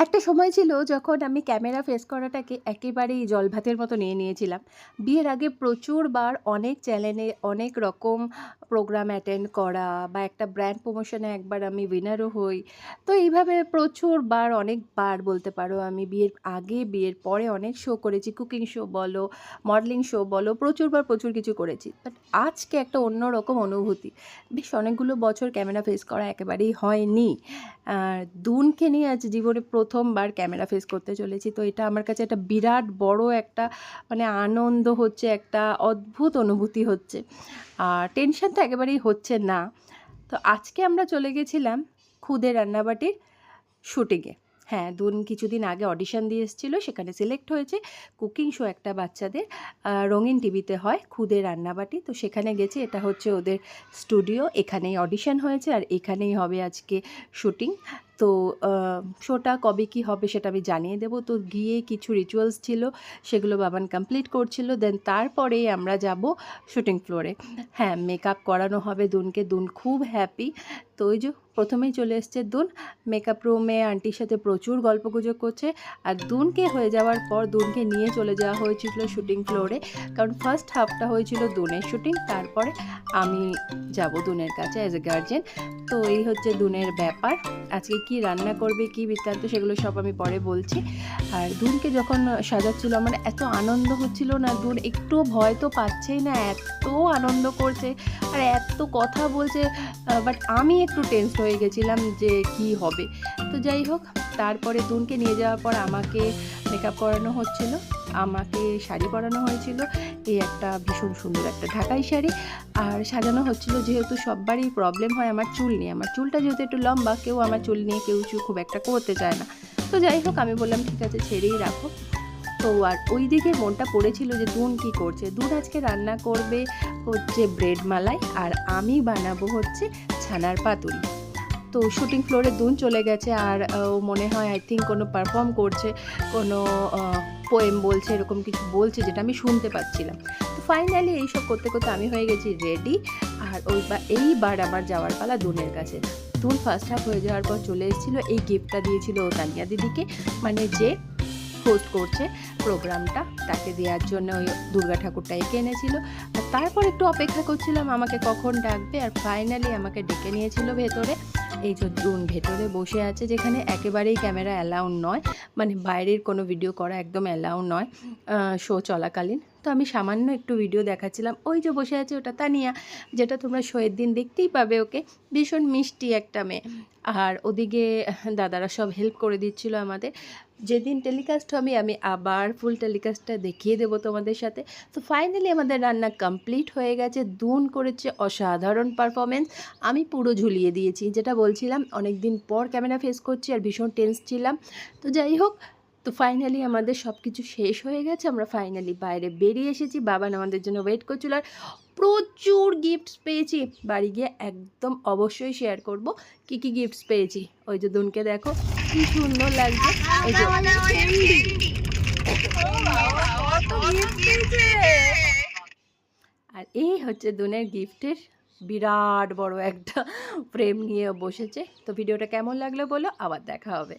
একটা সময় ছিল যখন আমি ক্যামেরা ফেস করাটাকে একেবারেই জলভাতের মতো নিয়ে নিয়েছিলাম। বিয়ের আগে প্রচুরবার অনেক চ্যানেলে অনেক রকম প্রোগ্রাম অ্যাটেন্ড করা বা একটা ব্র্যান্ড প্রমোশনে একবার আমি উইনারও হই। তো এইভাবে প্রচুরবার, অনেকবার বলতে পারো আমি বিয়ের আগে, বিয়ের পরে অনেক শো করেছি। কুকিং শো বলো মডেলিং শো বলো, প্রচুরবার প্রচুর কিছু করেছি। বাট আজকে একটা অন্য রকম অনুভূতি। বেশ অনেকগুলো বছর ক্যামেরা ফেস করা একেবারেই হয়নি। আর দুনকে নিয়ে আজ জীবনে প্রথমবার ক্যামেরা ফেস করতে চলেছি। তো এটা আমার কাছে একটা বিরাট বড় একটা মানে আনন্দ হচ্ছে, একটা অদ্ভুত অনুভূতি হচ্ছে। আর টেনশন তো একেবারেই হচ্ছে না। তো আজকে আমরা চলে গেছিলাম খুদে রান্নাবাটির শুটিংয়ে হ্যাঁ দুন, কিছুদিন আগে অডিশন দিয়ে এসেছিল, সেখানে সিলেক্ট হয়েছে। কুকিং শো একটা বাচ্চাদের রঙিন টিভিতে হয় খুদে রান্নাবাটি। তো সেখানে গেছে, এটা হচ্ছে ওদের স্টুডিও এখানেই অডিশন হয়েছে আর এখানেই হবে আজকে শুটিং তো শোটা কবে কি হবে সেটা আমি জানিয়ে দেবো। তো গিয়ে কিছু রিচুয়ালস ছিল, সেগুলো বাবান কমপ্লিট করছিল দেন তারপরেই আমরা যাব শুটিং ফ্লোরে হ্যাঁ মেকআপ করানো হবে দুনকে, দুন খুব হ্যাপি তো ওই যে প্রথমেই চলে এসছে দুন। মেকআপ রুমে আন্টির সাথে প্রচুর গল্পগুজব করছে। আর দুনকে হয়ে যাওয়ার পর দুনকে নিয়ে চলে যাওয়া হয়েছিল শুটিং ফ্লোরে কারণ ফার্স্ট হাফটা হয়েছিল দুনের শুটিং তারপরে আমি যাব দুনের কাছে অ্যাজ এ গার্জেন তো এই হচ্ছে দুনের ব্যাপার। আজকে কি রান্না করবে, কি বৃত্তান্ত, সেগুলো সব আমি পরে বলছি। আর দুনকে যখন সাজাচ্ছিল, আমার এত আনন্দ হচ্ছিল না, দুন একটু ভয় তো পাচ্ছেই না, এত আনন্দ করছে, আর এত কথা বলছে বাট আমি একটু টেন্স হয়ে গেছিলাম যে কি হবে। তো যাই হোক, তারপরে দুনকে নিয়ে যাওয়ার পর আমাকে মেকআপ করানো হচ্ছিল। আমাকে শাড়ি পরানো হয়েছিল। এই একটা ভীষণ সুন্দর একটা ঢাকাই শাড়ি। আর সাজানো হচ্ছিল যেহেতু সববারই প্রবলেম হয় আমার চুল নিয়ে। আমার চুলটা যেহেতু একটু লম্বা, কেউ আমার চুল নিয়ে কেউ চুল খুব একটা করতে চায় না। তো যাই হোক, আমি বললাম, ঠিক আছে, ছেড়েই রাখো। তো আর ওই দিকে মনটা পড়েছিল যে দুন কি করছে? দুন আজকে রান্না করবে হচ্ছে ব্রেড মালাই, আর আমি বানাবো হচ্ছে ছানার পাতুরি। তো শুটিং ফ্লোরে দুন চলে গেছে, আর ও মনে হয় আই থিঙ্ক কোনো পারফর্ম করছে, কোনো পোয়েম বলছে, এরকম কিছু বলছে যেটা আমি শুনতে পাচ্ছিলাম। তো ফাইনালি এইসব করতে করতে আমি হয়ে গেছি রেডি আর ওই বা, এইবার আমার যাওয়ার পালা দুনের কাছে। দুন ফার্স্ট হাফ হয়ে যাওয়ার পর চলে এসেছিল, এই গিফটটা দিয়েছিল ও তানিয়া দিদিকে। মানে যে হোস্ট করছে প্রোগ্রামটা তাকে দেওয়ার জন্য ওই দুর্গা ঠাকুরটা এঁকে এনেছিল। আর তারপর একটু অপেক্ষা করছিলাম, আমাকে কখন ডাকবে? আর ফাইনালি আমাকে ডেকে নিয়েছিল ভেতরে। এই যে ড্রোন ভেতরে বসে আছে, যেখানে একেবারেই ক্যামেরা অ্যালাউড নয়। মানে বাইরের কোনো ভিডিও করা একদম অ্যালাউ নয়। শো চলাকালীন। তো আমি সামান্য একটু ভিডিও দেখাচ্ছিলাম। ওই যে বসে আছে ওটা তানিয়া, যেটা তোমরা শোয়ের দিন দেখতেই পাবে ওকে। ভীষণ মিষ্টি একটা মেয়ে। আর ওদিকে দাদারা সব হেল্প করে দিচ্ছিল আমাদের। যেদিন টেলিকাস্ট হবে, আমি আবার ফুল টেলিকাস্টটা দেখিয়ে দেবো তোমাদের সাথে। তো ফাইনালি আমাদের রান্না কমপ্লিট হয়ে গেছে। দুন করেছে অসাধারণ পারফরমেন্স আমি পুরো ঝুলিয়ে দিয়েছি। যেটা বলছিলাম অনেক দিন পর ক্যামেরা ফেস করছি আর ভীষণ টেন্স ছিলাম। তো যাই হোক তো ফাইনালি আমাদের সব কিছু শেষ হয়ে গেছে আমরা ফাইনালি বাইরে বেরিয়ে এসেছি। বাবান আমাদের জন্য ওয়েট করছিল আর প্রচুর গিফটস পেয়েছি। বাড়ি গিয়ে একদম অবশ্যই শেয়ার করব কি কি গিফটস পেয়েছি। ওই যে দুনকে দেখো কি সুন্দর লাগছে। যে আর এই হচ্ছে দুনের গিফটের বিরাট বড় একটা ফ্রেম নিয়ে বসেছে। তো ভিডিওটা কেমন লাগল বলো? আবার দেখা হবে।